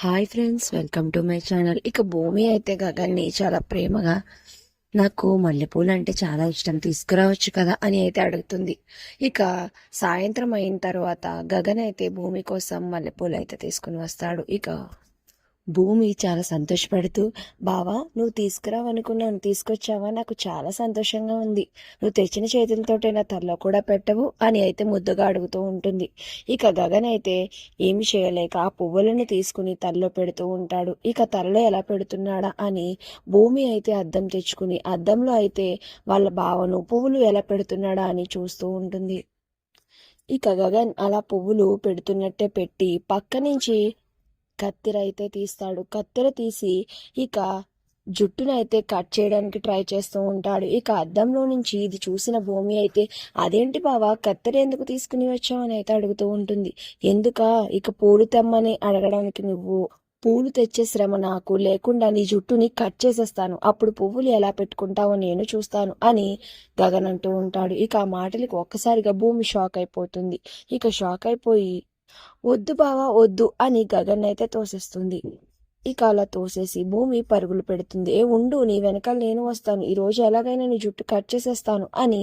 Hi friends welcome to my channel ఇక భూమి అయితే గగన్ని చాలా ప్రేమగా నాకు మల్లెపూలు అంటే చాలా ఇష్టం తీసుకురావచ్చు కదా అని అయితే అడుగుతుంది. ఇక సాయంత్రం అయిన తర్వాత గగన్ అయితే భూమి కోసం మల్లెపూలు అయితే తీసుకుని వస్తాడు. ఇక భూమి చాలా సంతోషపడుతూ బావా నువ్వు తీసుకురావనుకున్నాను తీసుకొచ్చావా? నాకు చాలా సంతోషంగా ఉంది. నువ్వు తెచ్చిన చేతులతోటే నా తల్లో కూడా పెట్టవు అని అయితే ముద్దుగా అడుగుతూ ఉంటుంది. ఇక గగన్ అయితే ఏమి చేయలేక ఆ పువ్వులను తీసుకుని తల్లో పెడుతూ ఉంటాడు. ఇక తలలో ఎలా పెడుతున్నాడా? అని భూమి అయితే అద్దం తెచ్చుకుని అద్దంలో అయితే వాళ్ళ బావను పువ్వులు ఎలా పెడుతున్నాడా? అని చూస్తూ ఉంటుంది. ఇక గగన్ అలా పువ్వులు పెడుతున్నట్టే పెట్టి పక్క నుంచి కత్తెర అయితే తీస్తాడు. కత్తెర తీసి ఇక జుట్టునైతే కట్ చేయడానికి ట్రై చేస్తూ ఉంటాడు. ఇక అద్దంలో నుంచి ఇది చూసిన భూమి అయితే అదేంటి బావా కత్తెర ఎందుకు తీసుకుని వచ్చావు? అని అయితే అడుగుతూ ఉంటుంది. ఎందుక? ఇక పూలు తెమ్మని అడగడానికి నువ్వు పూలు తెచ్చే శ్రమ నాకు. లేకుండా నీ జుట్టుని కట్ చేసేస్తాను. అప్పుడు పువ్వులు ఎలా పెట్టుకుంటావో నేను చూస్తాను అని గగన్ అంటూ ఉంటాడు. ఇక ఆ మాటలకు ఒక్కసారిగా భూమి షాక్ అయిపోతుంది. ఇక షాక్ అయిపోయి వద్దు బావా వద్దు అని గగన్ అయితే తోసేస్తుంది. ఇక అలా తోసేసి భూమి పరుగులు పెడుతుంది. ఏ ఉండు నీ వెనకాల నేను వస్తాను. ఈ రోజు ఎలాగైనా నీ జుట్టు కట్ చేసేస్తాను అని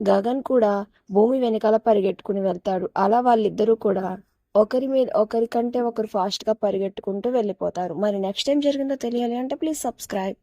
గగన్ కూడా భూమి వెనకాల పరిగెట్టుకుని వెళ్తాడు. అలా వాళ్ళిద్దరూ కూడా ఒకరి మీద ఒకరి కంటే ఒకరు ఫాస్ట్గా పరిగెట్టుకుంటూ వెళ్ళిపోతారు. మరి నెక్స్ట్ టైం జరిగిందో తెలియాలి అంటే ప్లీజ్ సబ్స్క్రైబ్